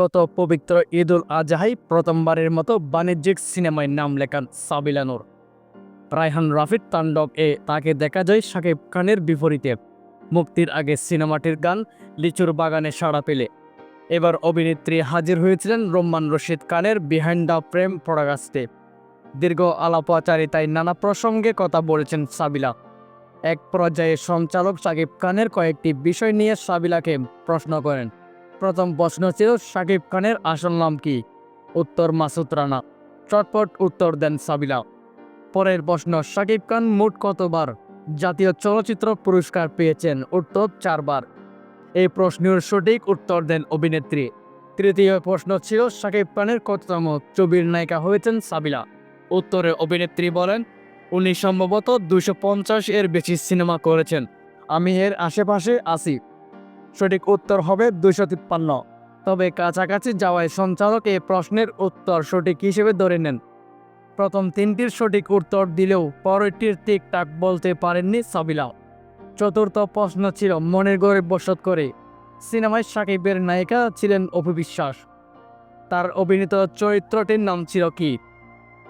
গত পবিত্র ঈদুল আজহাই প্রথমবারের মতো বাণিজ্যিক সিনেমায় নাম লেখান সাবিলা নূর। রায়হান রাফিদ তাণ্ডব এ তাকে দেখা যায় শাকিব খানের বিপরীতে। মুক্তির আগে সিনেমাটির গান লিচুর বাগানে সাড়া পেলে। এবার অভিনেত্রী হাজির হয়েছিলেন রোম্মান রশিদ খানের বিহাইন্ড দ্য প্রেম পরাগাস্টে দীর্ঘ আলাপাচারিতায় নানা প্রসঙ্গে কথা বলেছেন সাবিলা। এক পর্যায়ে সঞ্চালক শাকিব খানের কয়েকটি বিষয় নিয়ে সাবিলাকে প্রশ্ন করেন। প্রথম প্রশ্ন ছিল শাকিব খানের আসল নাম কি? উত্তর মাসুদ রানা। চটপট উত্তর দেন সাবিলা। পরের প্রশ্ন শাকিব খান মোট কতবার জাতীয় চলচ্চিত্র পুরস্কার পেয়েছেন? উত্তর চারবার। এই প্রশ্নের সঠিক উত্তর দেন অভিনেত্রী। তৃতীয় প্রশ্ন ছিল শাকিব খানের কততম ছবির নায়িকা হয়েছেন সাবিলা? উত্তরে অভিনেত্রী বলেন, উনি সম্ভবত দুশো এর বেশি সিনেমা করেছেন। আমি এর আশেপাশে আছি। সঠিক উত্তর হবে দুশো তিপ্পান্ন। তবে কাছাকাছি যাওয়ায় সঞ্চালক এই প্রশ্নের উত্তর সঠিক হিসেবে ধরে নেন। প্রথম তিনটির সঠিক উত্তর দিলেও পরেরটির টিকটাক বলতে পারেননি সাবিলা। চতুর্থ প্রশ্ন ছিল মনের গড়ে বসত করে। সিনেমায় সাকিবের নায়িকা ছিলেন অপবিশ্বাস তার অভিনীত চরিত্রটির নাম ছিল কি?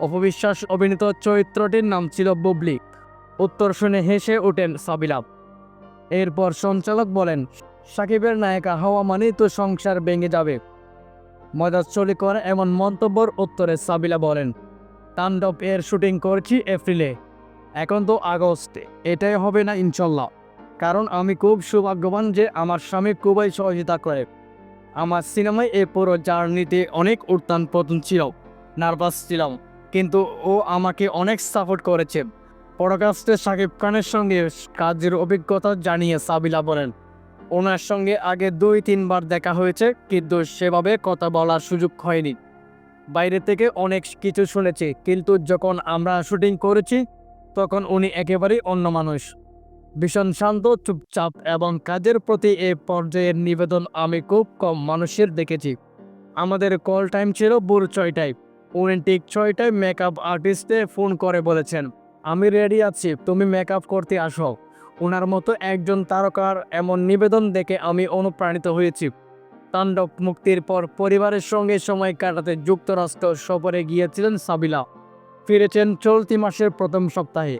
অপবিশ্বাস অভিনীত চরিত্রটির নাম ছিল বুবলি। উত্তর শুনে হেসে ওঠেন সাবিলা। এরপর সঞ্চালক বলেন সাকিবের নায়িকা হওয়া মানেই তো সংসার ভেঙে যাবে। মজাচ্ছলি করে এমন মন্তব্যর উত্তরে সাবিলা বলেন, তাণ্ডব এর শুটিং করছি এপ্রিলে। এখন তো আগস্টে, এটাই হবে না ইনশাল্লাহ। কারণ আমি খুব সৌভাগ্যবান যে আমার স্বামী খুবই সহযোগিতা করে। আমার সিনেমায় এ পুরো জার্নিতে অনেক উত্থান পতন ছিল, নার্ভাস ছিলাম। কিন্তু ও আমাকে অনেক সাপোর্ট করেছে। পডকাস্টে শাকিব খানের সঙ্গে কাজের অভিজ্ঞতা জানিয়ে সাবিলা বলেন ওনার সঙ্গে আগে দুই, তিনবার দেখা হয়েছে, কিন্তু সেভাবে কথা বলার সুযোগ হয়নি। বাইরে থেকে অনেক কিছু শুনেছি, কিন্তু যখন আমরা শুটিং করেছি, তখন উনি একেবারেই অন্য মানুষ। ভীষণ শান্ত, চুপচাপ এবং কাজের প্রতি এ পর্যায়ের নিবেদন আমি খুব কম মানুষের দেখেছি। আমাদের কল টাইম ছিল ভোর ছয়টায়। উনি ঠিক ছয়টায় মেকআপ আর্টিস্টে ফোন করে বলেছেন, আমি রেডি আছি, তুমি মেকআপ করতে আসো। ওনার মতো একজন তারকার এমন নিবেদন দেখে আমি অনুপ্রাণিত হয়েছি। তাণ্ডব মুক্তির পর পরিবারের সঙ্গে সময় কাটাতে যুক্তরাষ্ট্র সফরে গিয়েছিলেন সাবিলা। ফিরেছেন চলতি মাসের প্রথম সপ্তাহে।